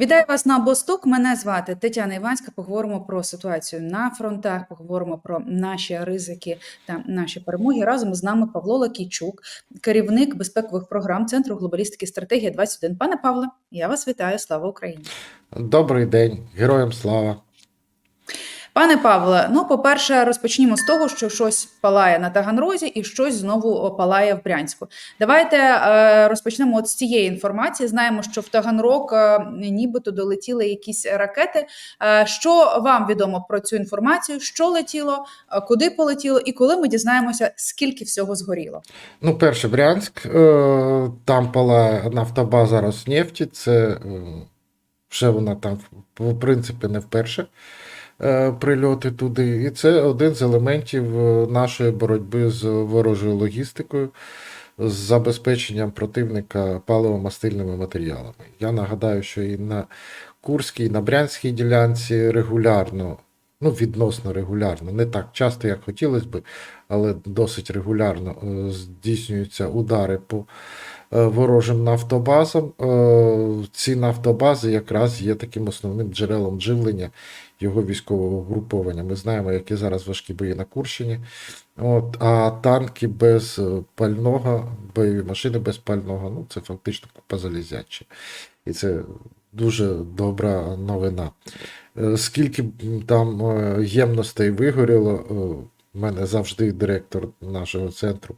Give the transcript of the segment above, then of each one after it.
Вітаю вас на Босток. Мене звати Тетяна Іванська. Поговоримо про ситуацію на фронтах, поговоримо про наші ризики та наші перемоги. Разом з нами Павло Лакійчук, керівник безпекових програм Центру глобалістики стратегія 21. Пане Павле, я вас вітаю. Слава Україні! Добрий день, героям слава. Пане Павле, ну по-перше, розпочнімо з того, що щось палає на Таганрозі і щось знову палає в Брянську. Давайте е, розпочнемо от з цієї інформації. Знаємо, що в Таганрог е, нібито долетіли якісь ракети. Е, що вам відомо про цю інформацію? Що летіло, е, куди полетіло, і коли ми дізнаємося, скільки всього згоріло? Ну, перше Брянськ, е, там палає нафтобаза Роснефті, це е, вже вона там, в принципі, не вперше прильоти туди. І це один з елементів е, нашої боротьби з ворожою логістикою, з забезпеченням противника паливо-мастильними матеріалами. Я нагадаю, що і на Курській, і на Брянській ділянці регулярно, ну, відносно регулярно, не так часто, як хотілося би, але досить регулярно е, здійснюються удари по е, ворожим нафтобазам. Е, Ці нафтобази якраз є таким основним джерелом живлення його військового груповання. Ми знаємо, які зараз важкі бої на Курщині. От, а танки без е, пального, бойові машини без пального, ну це фактично купа залізяча. І це дуже добра новина. Е, Скільки там е, ємностей вигоріло, в мене завжди директор нашого центру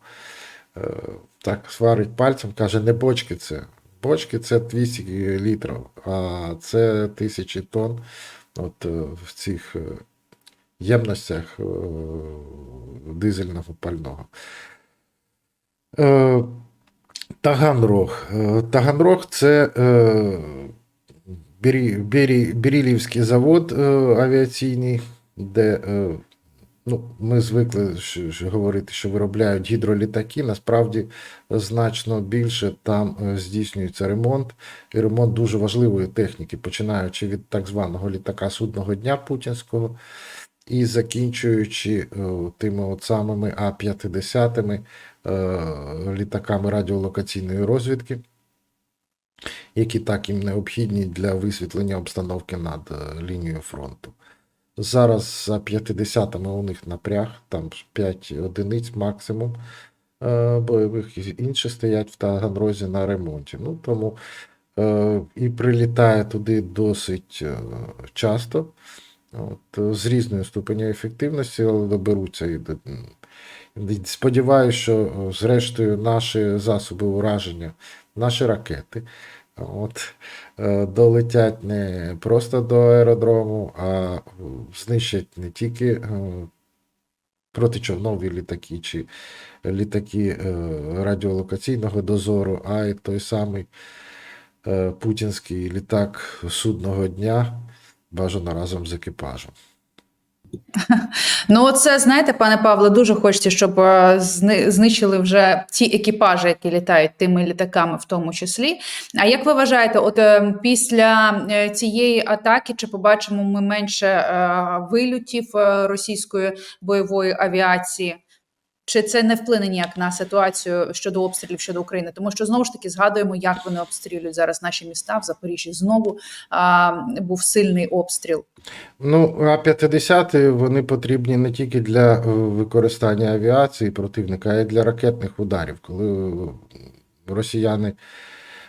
так сварить пальцем, каже, не бочки це. Бочки це 200 літрів, а це тисячі тонн от, е, в цих е, ємностях е, дизельного пального. Таганрог. Таганрог це Бірі, Бірі, Бірілівський завод авіаційний, де ну, ми звикли говорити, що виробляють гідролітаки. Насправді значно більше там е, здійснюється ремонт, і ремонт дуже важливої техніки, починаючи від так званого літака судного дня путінського і закінчуючи е, тими от самими А-50 е, літаками радіолокаційної розвідки, які так їм необхідні для висвітлення обстановки над лінією фронту. Зараз за 50-ми у них напряг, там 5 одиниць максимум е, бойових, інші стоять в Таганрозі на ремонті. Ну, тому е, і прилітає туди досить е, часто. От, з різною ступеню ефективності, але доберуться і. Сподіваюся, що зрештою наші засоби ураження, наші ракети от, е, долетять не просто до аеродрому, а знищать не тільки е, протичовнові літаки чи літаки е, радіолокаційного дозору, а й той самий путінський літак судного дня, бажано разом з екіпажем. Ну, це знаєте, пане Павло, дуже хочеться, щоб е, знищили вже ті екіпажі, які літають тими літаками, в тому числі. А як ви вважаєте, от е, після е, цієї атаки чи побачимо ми менше е, вильотів російської бойової авіації? Чи це не вплине ніяк на ситуацію щодо обстрілів щодо України? Тому що знову ж таки згадуємо, як вони обстрілюють зараз наші міста в Запоріжжі. Знову а, був сильний обстріл. Ну, А-50 вони потрібні не тільки для е, використання авіації противника, а й для ракетних ударів. Коли е, росіяни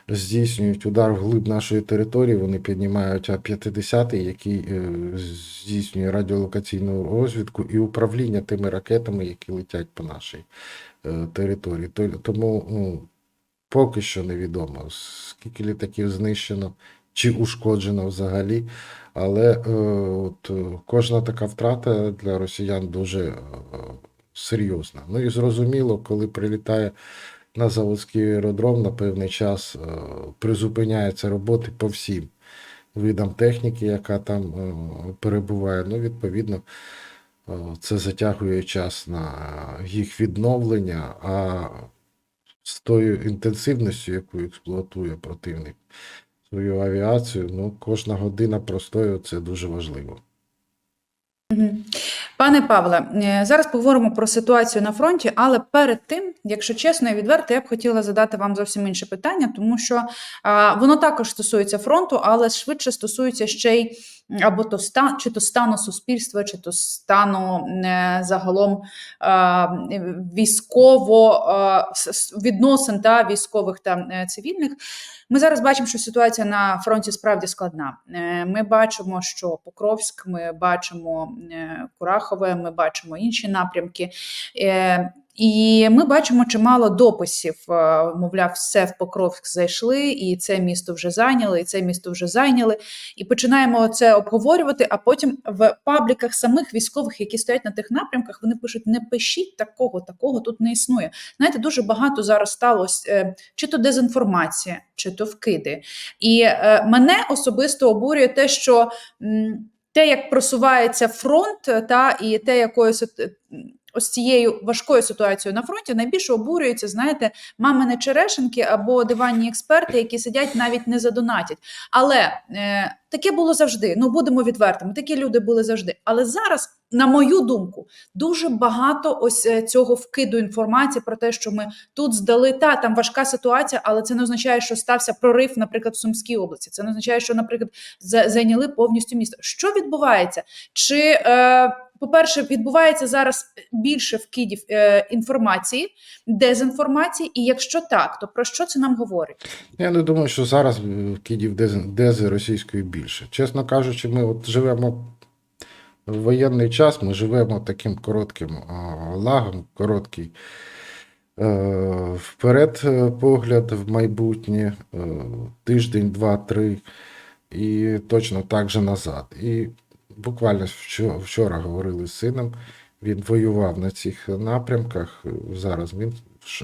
здійснюють удар вглиб нашої території, вони піднімають А-50, який е, здійснює радіолокаційну розвідку і управління тими ракетами, які летять по нашій е, території. Тому ну, поки що невідомо, скільки літаків знищено чи ушкоджено взагалі. Але е, от, кожна така втрата для росіян дуже серйозна. Ну і зрозуміло, коли прилітає на заводський аеродром, на певний час е, призупиняються роботи по всім видам техніки, яка там е, перебуває. Ну, відповідно, е, це затягує час на їх відновлення, а з тою інтенсивністю, яку експлуатує противник свою авіацію, ну, кожна година простою це дуже важливо. Пане Павле, е, зараз поговоримо про ситуацію на фронті, але перед тим, якщо чесно і відверто, я б хотіла задати вам зовсім інше питання, тому що воно також стосується фронту, але швидше стосується ще й або то ста, чи то стану суспільства, чи то стану е, загалом а, військово с- відносин та військових та е, цивільних. Ми зараз бачимо, що ситуація на фронті справді складна. Е, Ми бачимо, що Покровськ, ми бачимо е, Курахове, ми бачимо інші напрямки. І ми бачимо чимало дописів. е, Мовляв, все в Покровськ зайшли, і це місто вже зайняли, і це місто вже зайняли. І починаємо це обговорювати. А потім в пабліках самих військових, які стоять на тих напрямках, вони пишуть: не пишіть такого, такого тут не існує. Знаєте, дуже багато зараз сталося е, чи то дезінформація, чи то вкиди. І е, мене особисто обурює те, що те, як просувається фронт, та і те, якою сит- е, ось цією важкою ситуацією на фронті, найбільше обурюються, знаєте, мамини черешенки або диванні експерти, які сидять навіть не задонатять. Але е, таке було завжди. Ну будемо відвертими. Такі люди були завжди. Але зараз, на мою думку, дуже багато ось е, цього вкиду інформації про те, що ми тут здали та там важка ситуація, але це не означає, що стався прорив, наприклад, в Сумській області. Це не означає, що, наприклад, зайняли повністю місто. Що відбувається? Чи е, по-перше, відбувається зараз більше вкидів е, інформації, дезінформації, і якщо так, то про що це нам говорить? Я не думаю, що зараз е, кидів дези, дези російської більше. Чесно кажучи, ми от живемо в воєнний час, ми живемо таким коротким лагом, короткий е, вперед е, погляд в майбутнє, е, тиждень, два, три, і точно так же назад. І буквально вчора, говорили з сином. Він воював на цих напрямках. Зараз він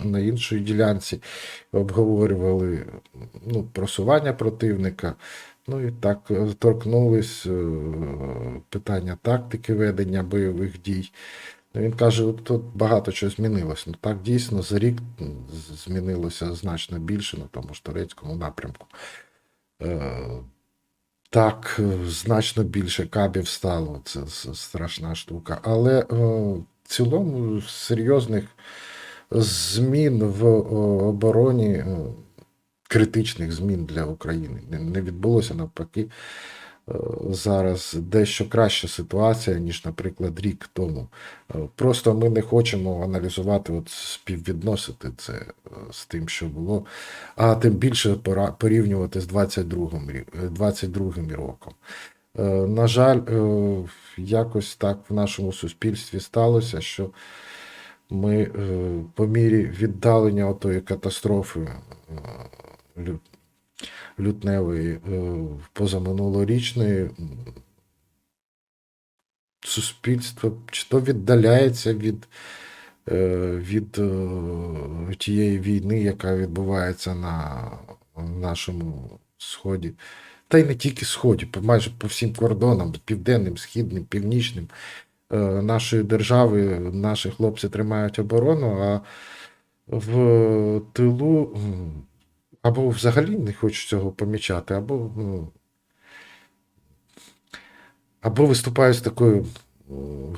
на іншій ділянці обговорювали ну, просування противника. Ну і так е, торкнулись е, питання тактики ведення бойових дій. Ну, Він каже, тут багато чого змінилось. Ну так дійсно за рік змінилося значно більше на тому ж турецькому напрямку. Е, Так, значно більше кабів стало, це страшна штука. Але в цілому серйозних змін в обороні, критичних змін для України не- відбулося навпаки. е, Зараз дещо краща ситуація, ніж, наприклад, рік тому. Е, Просто ми не хочемо аналізувати, от співвідносити це е, з тим, що було, а тим більше порівнювати з 22-м, е, 22-м роком. На жаль, якось так в нашому суспільстві сталося, що ми по мірі віддалення отої катастрофи е, лю- лютневої е, позаминулорічної суспільство чи то віддаляється від, е, від е, тієї війни, яка відбувається на нашому сході. Та й не тільки сході, майже по всім кордонам, південним, східним, північним нашої держави, наші хлопці тримають оборону, а в тилу або взагалі не хочуть цього помічати, або, ну, або виступають з такою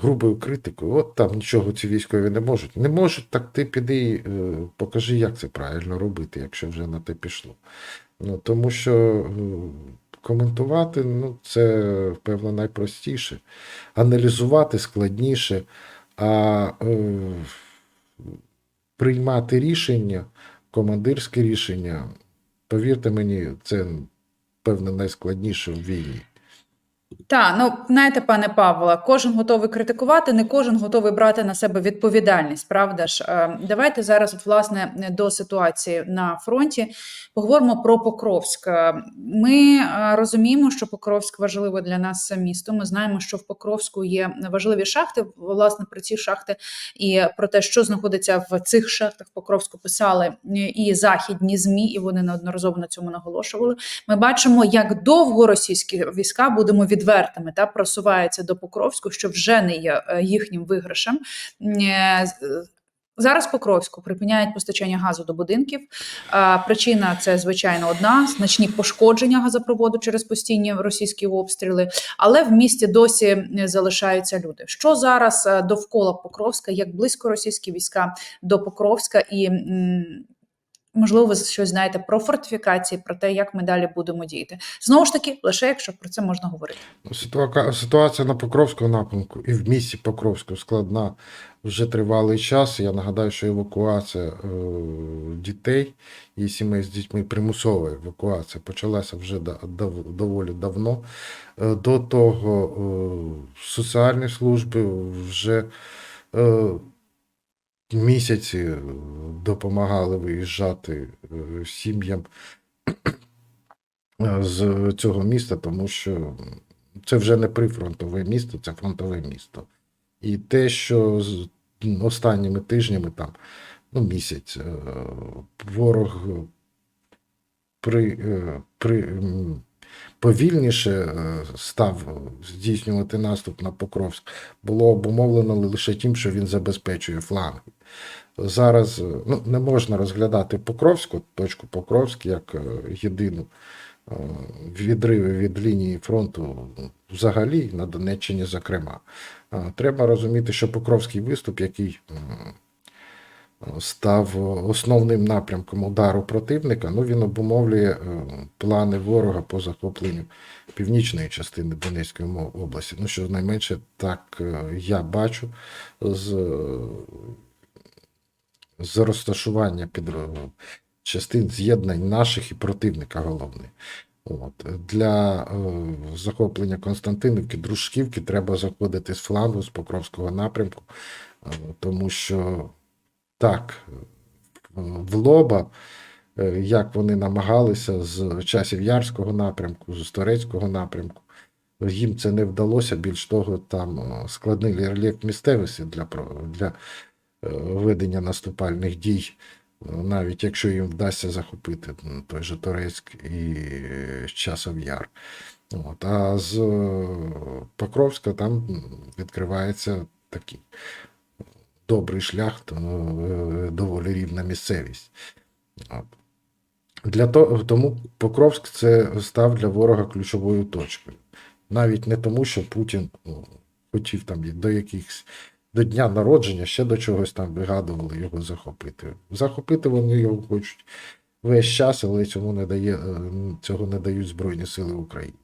грубою критикою. От там нічого ці військові не можуть. Не можуть, так ти піди е, покажи, як це правильно робити, якщо вже на те пішло. Ну, тому що е, коментувати ну, це, певно, найпростіше. Аналізувати складніше, а е, приймати рішення, командирське рішення, повірте мені, це певне найскладніше в війні. Так, ну знаєте, пане Павло, кожен готовий критикувати, не кожен готовий брати на себе відповідальність. Правда ж, Е, давайте зараз, от, власне, до ситуації на фронті поговоримо про Покровськ. Е, Ми е, розуміємо, що Покровськ важливе для нас місто. Ми знаємо, що в Покровську є важливі шахти. Власне, про ці шахти і про те, що знаходиться в цих шахтах в Покровську, писали і західні змі, і вони неодноразово на цьому наголошували. Ми бачимо, як довго російські війська будемо відвертими та просуваються до Покровську, що вже не є е, їхнім виграшем. Е, Зараз Покровську припиняють постачання газу до будинків. Причина це звичайно одна: значні пошкодження газопроводу через постійні російські обстріли. Але в місті досі е, залишаються люди. Що зараз е, довкола Покровська, як близько російські війська до Покровська, і можливо, ви щось знаєте про фортифікації, про те, як ми далі будемо діяти. Знову ж таки, лише якщо про це можна говорити. Ситуація на Покровському напрямку і в місті Покровську складна вже тривалий час. Я нагадаю, що евакуація е, дітей і сімей з дітьми, примусова евакуація почалася вже доволі давно. Е, До того е, соціальні служби вже місяці допомагали виїжджати е, сім'ям е, з цього міста, тому що це вже не прифронтове місто, це фронтове місто. І те, що останніми тижнями, там, ну, місяць, е, ворог при, при, повільніше став здійснювати наступ на Покровськ, було обумовлено лише тим, що він забезпечує фланги. Зараз е, ну, не можна розглядати Покровську, точку Покровськ як е, єдину е, відриви від лінії фронту взагалі на Донеччині, зокрема. Треба розуміти, що Покровський виступ, який став основним напрямком удару противника, ну він обумовлює плани ворога по захопленню північної частини Донецької області. Ну, що найменше так я бачу з, з розташування під частин з'єднань наших і противника головне. От. Для е, захоплення Константинівки, Дружківки треба заходити з флангу, з Покровського напрямку, е, тому що так, е, в лоба, е, як вони намагалися з часів Ярського напрямку, з Торецького напрямку, їм це не вдалося. Більш того, там е, складний рельєф місцевості для, для е, ведення наступальних дій. Е, Навіть якщо їм вдасться захопити той же Торецьк і е, Часов Яр. От. А з е, Покровська там відкривається такий добрий шлях, е, доволі рівна місцевість. Для того, тому Покровськ це став для ворога ключовою точкою. Навіть не тому, що Путін ну, хотів там до якихось до дня народження ще до чогось там вигадували його захопити. Захопити вони його хочуть весь час, але цьому не дає, е, цього не дають Збройні Сили України.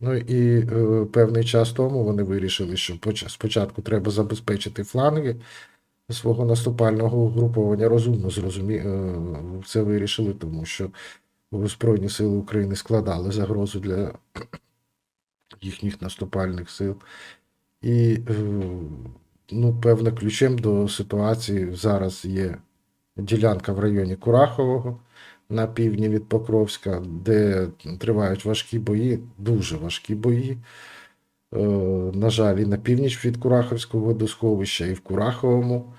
Ну і е, певний час тому вони вирішили, що спочатку треба забезпечити фланги свого наступального угруповання. Розумно зрозумі... е, це вирішили, тому що Збройні Сили України складали загрозу для їхніх наступальних сил. І, е, ну, певне, ключем до ситуації зараз є ділянка в районі Курахового на півдні від Покровська, де тривають важкі бої, дуже важкі бої. Е, На жаль, і на північ від Кураховського водосховища, і в Кураховому,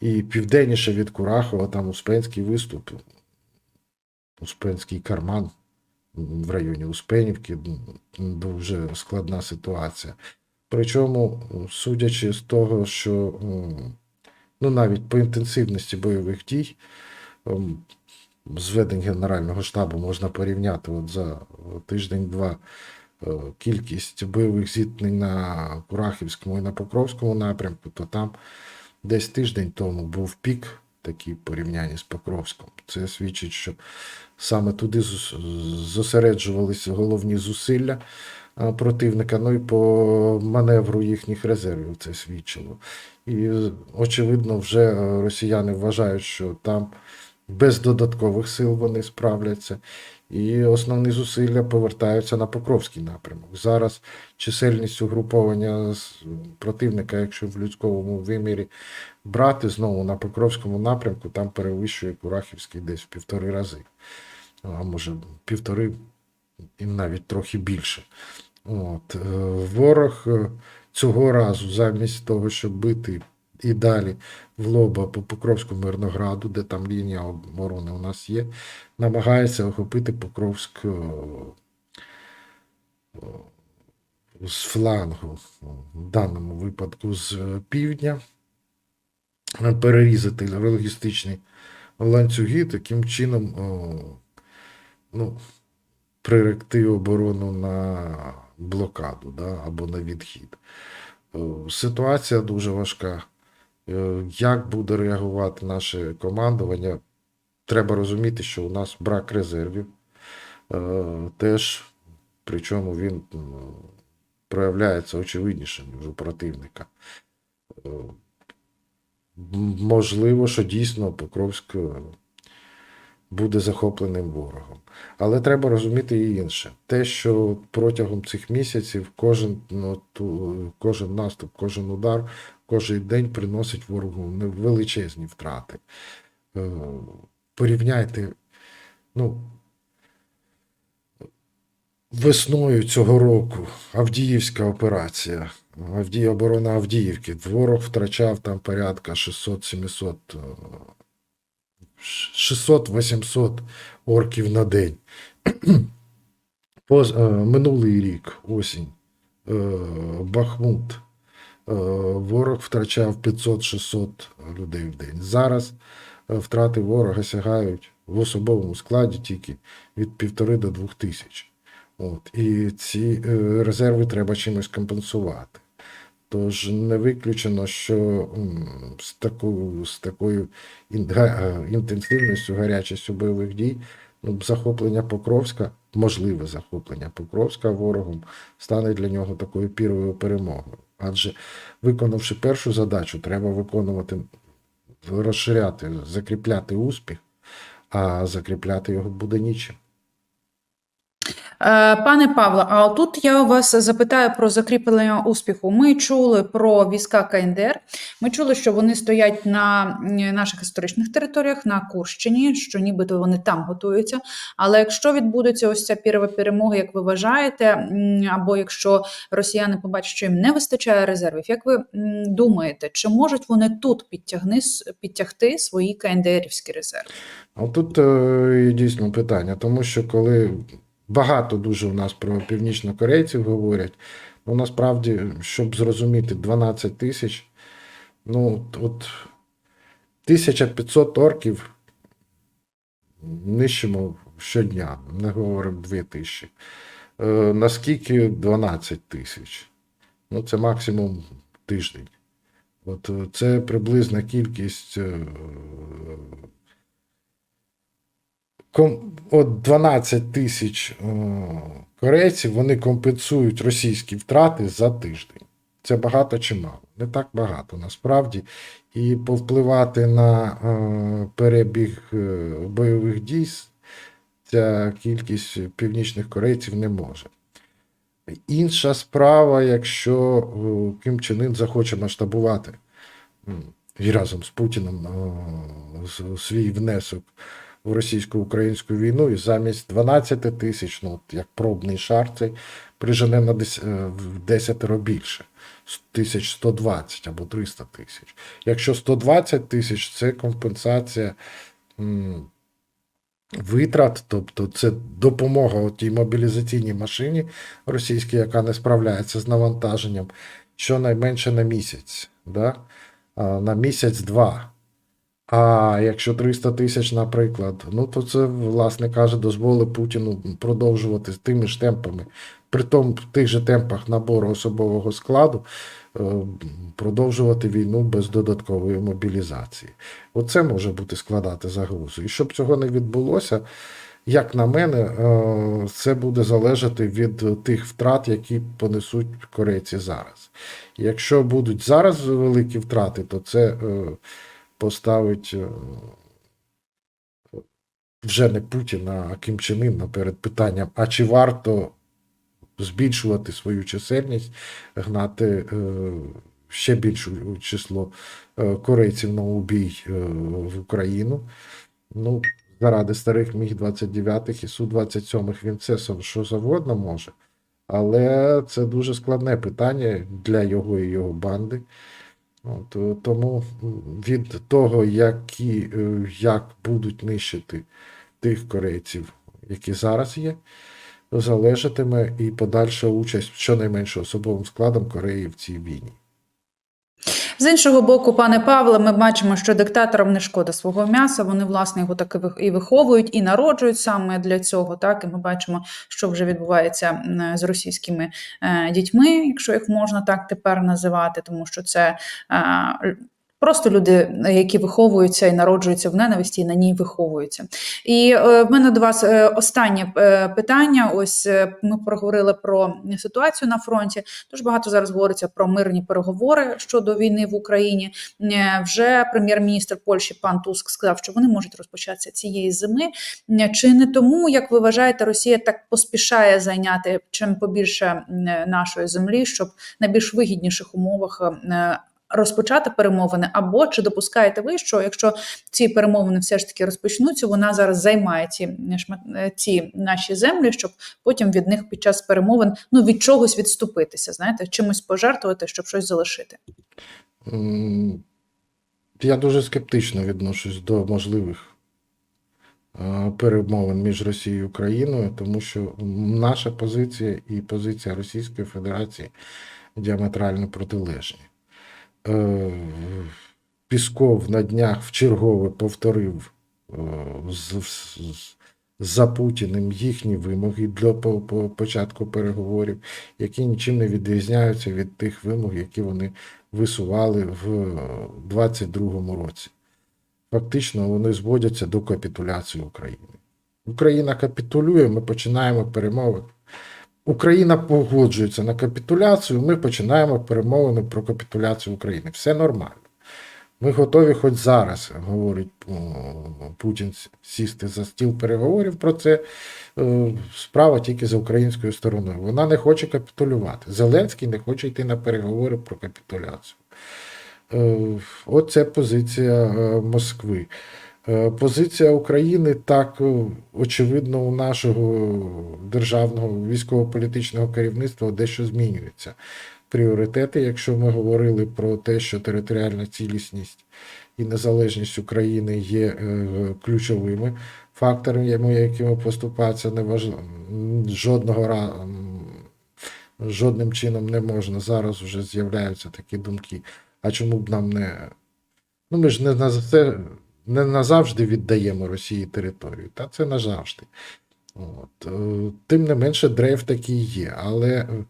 і південніше від Курахова, там Успенський виступ, Успенський карман в районі Успенівки, дуже складна ситуація. Причому, судячи з того, що ну, навіть по інтенсивності бойових дій, м, зведень Генерального штабу можна порівняти от за тиждень-два е, кількість бойових зіткнень на Курахівському і на Покровському напрямку, то там десь тиждень тому був пік такий в порівнянні з Покровськом. Це свідчить, що саме туди зосереджувалися головні зусилля противника, ну і по маневру їхніх резервів це свідчило. І очевидно, вже е, росіяни вважають, що там без додаткових сил вони справляться. І основні зусилля повертаються на Покровський напрямок. Зараз чисельність угруповання противника, якщо в людському вимірі брати знову на Покровському напрямку, там перевищує Курахівський десь в півтори рази, а може півтори і навіть трохи більше. От. е, Ворог е, цього разу, замість того, щоб бити і далі в лоба по Покровську Мирнограду, де там лінія оборони у нас є, намагається охопити Покровськ е, з флангу, в даному випадку з півдня. перерізати логістичні ланцюги, таким чином ну, приректи оборону на блокаду да, або на відхід. Е, Ситуація дуже важка. Е, Як буде реагувати наше командування? Треба розуміти, що у нас брак резервів. Е, Теж, причому він проявляється очевидніше, ніж у противника. Можливо, що дійсно Покровськ е, буде захопленим ворогом. Але треба розуміти і інше. Те, що протягом цих місяців кожен, ну, ту- кожен наступ, кожен удар, кожен день приносить ворогу величезні втрати. Е, Порівняйте, ну, весною цього року Авдіївська операція, Авдій, оборона Авдіївки. Ворог втрачав там порядка 600-700 е, 600-800 орків на день. Е, минулий рік, осінь, е, Бахмут. Е, ворог втрачав 500-600 людей в день. Зараз втрати ворога сягають в особовому складі тільки від півтори до двох тисяч. От. І ці резерви треба чимось компенсувати. Тож не виключено, що з, таку, з такою е, інтенсивністю, гарячістю бойових дій, ну, захоплення Покровська, можливе захоплення Покровська ворогом, стане для нього такою піровою перемогою. Адже виконавши першу задачу, треба виконувати, розширяти, закріпляти успіх, а закріпляти його буде нічим. Е, Пане Павло, а тут я вас запитаю про закріплення успіху. Ми чули про війська КНДР. Ми чули, що вони стоять на наших історичних територіях на Курщині, що нібито вони там готуються. Але якщо відбудеться ось ця пірова перемога, як ви вважаєте, або якщо росіяни побачать, що їм не вистачає резервів, як ви думаєте, чи можуть вони тут підтягни, підтягти свої КНДРівські резерви? А тут е, дійсно питання, тому що коли багато дуже у нас про північнокорейців говорять, ну насправді, щоб зрозуміти 12 тисяч, ну от 1500 орків нищимо щодня, не говоримо 2000. Е, наскільки 12 тисяч? Ну, це максимум тиждень. От е, це приблизна кількість. е, От 12 тисяч е, корейців вони компенсують російські втрати за тиждень. Це багато чи мало? Не так багато насправді. І повпливати на е, перебіг е, бойових дій ця кількість північних корейців не може. Інша справа, якщо Ким Чен Ын захоче масштабувати і разом з Путіним свій внесок в російсько-українську війну, і замість 12 тисяч, ну, як пробний шар, цей прижене на дес- е, в 10 більше. С- Тисяч 120 або 300 тисяч. Якщо 120 тисяч, це компенсація м, витрат, тобто це допомога тій мобілізаційній машині російській, яка не справляється з навантаженням, щонайменше на місяць. Да? На місяць-два. А якщо 300 тисяч, наприклад, ну то це, власне каже, дозволить Путіну продовжувати тими ж темпами, при тому в тих же темпах набору особового складу, е, продовжувати війну без додаткової мобілізації. Оце може бути складати загрозу. І щоб цього не відбулося, як на мене, е, це буде залежати від тих втрат, які понесуть корейці зараз. Якщо будуть зараз великі втрати, то це е, поставить е, вже не Путіна, а Ким Чен Ына перед питанням, а чи варто збільшувати свою чисельність, гнати е, ще більше число е, корейців на убій в Україну. Ну, заради старих міг 29 і Су-27 він це що завгодно може. Але це дуже складне питання для його і його банди. От, е, тому від того, які, е, як будуть нищити тих корейців, які зараз є, залежатиме і подальша участь щонайменше особовим складом Кореї в цій війні. З іншого боку, пане Павле, ми бачимо, що диктаторам не шкода свого м'яса. Вони власне його так і виховують, і народжують саме для цього. Так і ми бачимо, що вже відбувається з російськими е, дітьми, якщо їх можна так тепер називати, тому що це. Просто люди, які виховуються і народжуються в ненависті, і на ній виховуються. І е, в мене до вас е, останнє е, питання. Ось ми проговорили про ситуацію на фронті. Дуже багато зараз говориться про мирні переговори щодо війни в Україні. Вже прем'єр-міністр Польщі пан Туск сказав, що вони можуть розпочатися цієї зими. Чи не тому, як ви вважаєте, Росія так поспішає зайняти чим побільше нашої землі, щоб на більш вигідніших умовах розпочати перемовини? Або чи допускаєте ви, що якщо ці перемовини все ж таки розпочнуться, вона зараз займає ці е, ці наші землі, щоб потім від них під час перемовин ну від чогось відступитися, знаєте, чимось пожертвувати, щоб щось залишити. Я дуже скептично відношусь до можливих е, перемовин між Росією і Україною, тому що наша позиція і позиція Російської Федерації діаметрально протилежні. Е, Пісков на днях вчергове повторив е, з, з, за Путіним їхні вимоги для по, по початку переговорів, які нічим не відрізняються від тих вимог, які вони висували в 22-му році. Фактично, вони зводяться до капітуляції України. Україна капітулює, ми починаємо перемовини. Україна погоджується на капітуляцію, ми починаємо перемовини про капітуляцію України. Все нормально. Ми готові хоч зараз, говорить Путін, сісти за стіл переговорів про це. Е, Справа тільки за українською стороною. Вона не хоче капітулювати. Зеленський не хоче йти на переговори про капітуляцію. Е, Оце позиція е, Москви. Е, Позиція України так, е, очевидно, у нашого державного військово-політичного керівництва дещо змінюється. Пріоритети, якщо ми говорили про те, що територіальна цілісність і незалежність України є е, ключовими факторами, якими поступатися не жодного разу. Жодним чином не можна. Зараз вже з'являються такі думки. А чому б нам не. Ну, ми ж не на це не назавжди віддаємо Росії територію. Та це назавжди. От. е, Тим не менше, дрейф такий є. Але е,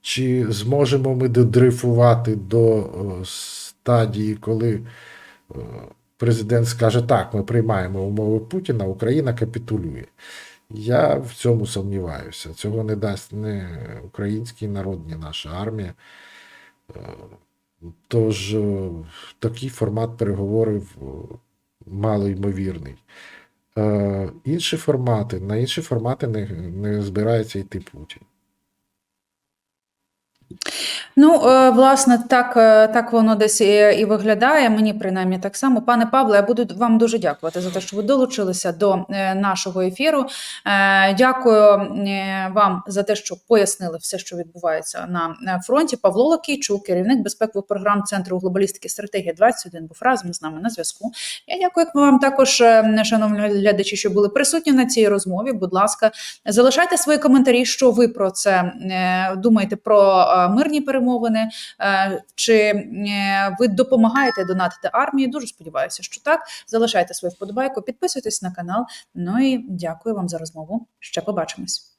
чи зможемо ми додрейфувати до е, стадії, коли президент скаже, так, ми приймаємо умови Путіна, Україна капітулює? Я в цьому сумніваюся. Цього не дасть ні український народ, ні наша армія. Тож такий формат переговорів малоймовірний. Е, Інші формати, на інші формати не, не збирається йти Путін. Ну, е, власне, так, е, так воно десь і, і виглядає. Мені принаймні так само. Пане Павле, я буду вам дуже дякувати за те, що ви долучилися до е, нашого ефіру. Е, Дякую е, вам за те, що пояснили все, що відбувається на е, фронті. Павло Лакійчук, керівник безпекових програм Центру глобалістики стратегія 21, був разом з нами на зв'язку. Я дякую вам також, е, шановні глядачі, що були присутні на цій розмові. Будь ласка, залишайте свої коментарі, що ви про це е, думаєте про е, мирні перемовини, е, чи е, ви допомагаєте донатити армії. Дуже сподіваюся, що так. Залишайте свою вподобайку, підписуйтесь на канал. Ну і дякую вам за розмову. Ще побачимось.